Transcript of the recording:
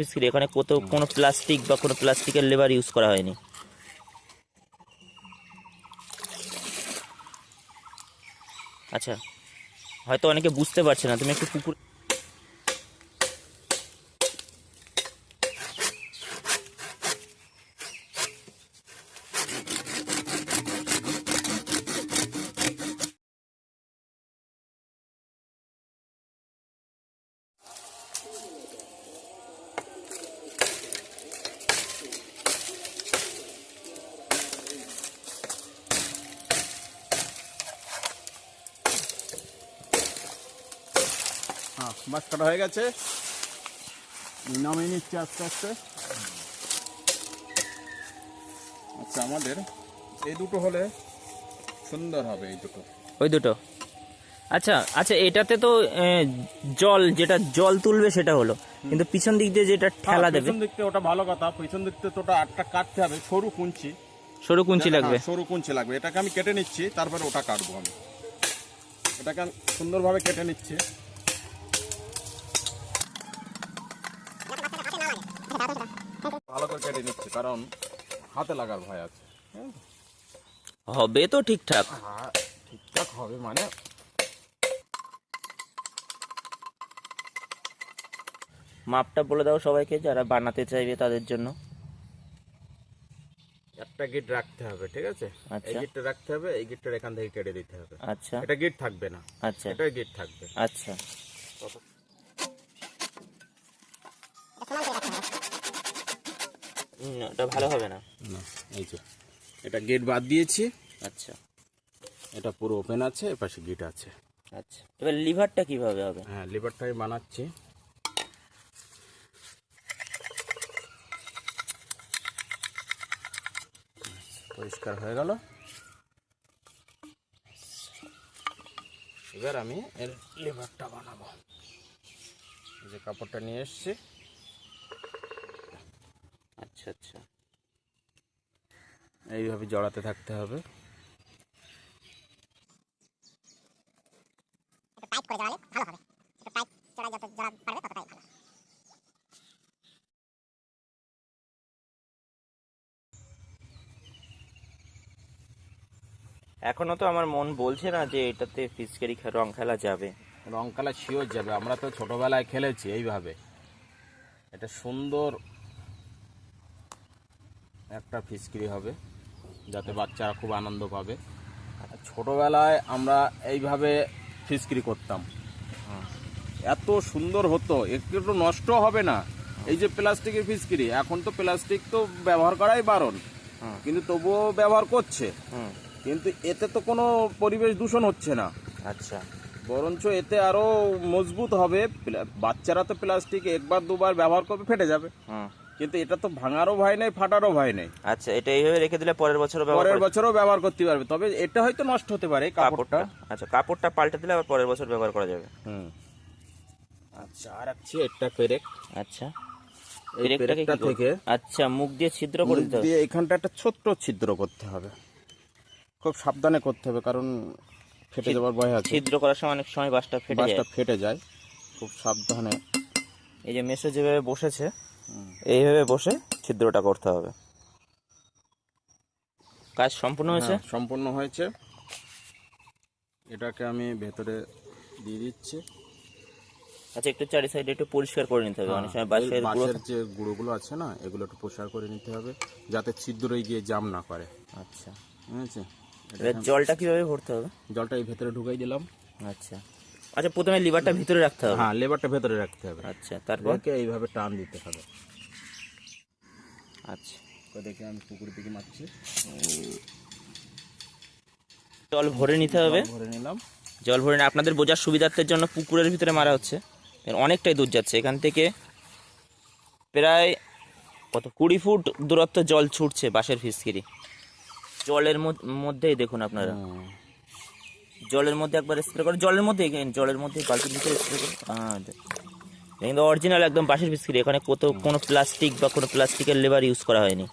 Biscuit এখানে কত কোনো প্লাস্টিক বা কোনো প্লাস্টিকের লেবার ইউজ করা হয়নি। আচ্ছা হয়তো অনেকে বুঝতে পারছে না তুমি একটু পুকুর হ্যাঁ মাছ কাটা হয়ে গেছে। নামিয়ে নিচ্ছি আস্তে আস্তে। আচ্ছা আমাদের এই দুটো হলে সুন্দর হবে এই দুটো। ওই দুটো? আচ্ছা আচ্ছা এটাতে তো জল যেটা জল তুলবে সেটা হলো। কিন্তু পিছন দিক দিয়ে যেটা ঠেলা হ্যাঁ, দেবে। পিছন দিক থেকে ওটা ভালো কথা। পিছন দিক থেকে তো ওটা আটটা কাটতে হবে সরু কুঞ্চি। সরু কুঞ্চি লাগবে? হ্যাঁ, সরু কুঞ্চি লাগবে। এটাকে আমি কেটে নিচ্ছি তারপরে ওটা কাটবো আমি। এটাকে সুন্দরভাবে কেটে নিচ্ছি। ভালো করে কেটে নিচ্ছি কারণ হাতে লাগার ভয় আছে। হ্যাঁ? হবে তো ঠিকঠাক। হ্যাঁ, ঠিকঠাক হবে মানে। মাপটা বলে দাও সবাইকে যারা বানাতে চাইবে তাদের জন্য। একটা গিট রাখতে হবে ঠিক আছে? এই আচ্ছা। গিটটা রাখতে হবে এই গিটটা এখান থেকে কেটে দিতে হবে। আচ্ছা। এটা গিট থাকবে না। আচ্ছা। এটা গিট থাকবে। আচ্ছা। ওটা ভালো হবে না। না এই যে এটা গেট বাদ দিয়েছি। আচ্ছা। এটা পুরো ওপেন আছে এপাশে গিট আছে। আচ্ছা। এবার লিভারটা কীভাবে হবে? হ্যাঁ লিভারটা আমি বানাচ্ছি। পরিষ্কার হয়ে গেল। এবার আমি এর লিভারটা বানাবো। এই যে কাপড়টা নিয়ে এসছি। আচ্ছা আচ্ছা। এইভাবে জড়াতে থাকতে হবে। টাইট করে জড়ালে ভালো হবে। টাইট জড়াই যত জড়া পারবে ততটাই ভালো। এখনও তো আমার মন বলছে না যে এটাতে ফিসকারি রং খেলা যাবে। রং খেলা শিওর যাবে। আমরা তো ছোটবেলায় খেলেছি এইভাবে। এটা সুন্দর একটা ফিসকিরি হবে যাতে বাচ্চারা খুব আনন্দ পাবে। ছোটবেলায় আমরা এইভাবে ফিসকিরি করতাম। এত সুন্দর হতো একটু একটু নষ্ট হবে না। এই যে প্লাস্টিকের ফিসকিরি এখন তো প্লাস্টিক তো ব্যবহার করাই বারণ। কিন্তু তবুও ব্যবহার করছে। কিন্তু এতে তো কোনো পরিবেশ দূষণ হচ্ছে না। আচ্ছা। বরঞ্চ এতে আরও মজবুত হবে। বাচ্চারা তো প্লাস্টিক একবার দুবার ব্যবহার করবে ফেটে যাবে। কিন্তু এটা তো ভাঙারও ভয় নেই ফাটারও ভয় নেই। আচ্ছা এটা এইভাবে রেখে দিলে পরের বছরও পরের বছরও ব্যবহার করতে পারবে তবে এটা হয়তো নষ্ট হতে পারে কাপড়টা। আচ্ছা কাপড়টা পাল্টে দিলে আবার পরের বছর ব্যবহার করা যাবে। হুম। আচ্ছা আর রাখছি একটা পেরেক। আচ্ছা। পেরেকটা থেকে আচ্ছা মুখ দিয়ে ছিদ্র করে দিতে হবে। এখানটা একটা ছোট্ট ছিদ্র করতে হবে। খুব সাবধানে করতে হবে কারণ ফেটে যাওয়ার ভয় আছে। ছিদ্র করার সময় অনেক সময় বাসটা ফেটে বাসটা যায়। ফেটে যায় খুব সাবধানে। এই যে মেসো যেভাবে বসেছে এইভাবে বসে ছিদ্রটা করতে হবে। কাজ সম্পূর্ণ হয়েছে? হ্যাঁ, সম্পূর্ণ হয়েছে। এটাকে আমি ভেতরে দিয়ে দিচ্ছি। আচ্ছা একটু চারি সাইডে একটু পরিষ্কার করে নিতে হবে অনেক সময় হ্যাঁ, বাঁশের যে গুঁড়োগুলো আছে না এগুলো একটু পরিষ্কার করে নিতে হবে যাতে ছিদ্রে গিয়ে জাম না করে। আচ্ছা। ঠিক আছে জলটা কীভাবে ভরতে হবে? জলটা এই ভেতরে ঢুকাই দিলাম। আচ্ছা। আচ্ছা প্রথমে লিভারটা ভিতরে রাখতে হবে। হ্যাঁ লেবারটা ভেতরে রাখতে হবে। আচ্ছা তারপর? রেখে এইভাবে টান দিতে হবে। আচ্ছা। দেখে আমি পুকুর দিকে মারছি। জল ভরে নিতে হবে। ভরে নিলাম। জল ভরে নিয়ে আপনাদের বোঝার সুবিধার্থের জন্য পুকুরের ভিতরে মারা হচ্ছে। অনেকটাই দূর যাচ্ছে। এখান থেকে প্রায় কত কুড়ি ফুট দূরত্ব জল ছুটছে বাঁশের ফিসকিরি। জলের মধ্য- মধ্যেই দেখুন আপনারা। জলের মধ্যে একবার স্প্রে করে। জলের মধ্যে জলের মধ্যে বালতির ভিতরে স্প্রে করে। কিন্তু অরিজিনাল একদম বাঁশের বিস্কিট, এখানে কত কোনো প্লাস্টিক বা কোনো প্লাস্টিকের লেবার ইউজ করা হয়নি।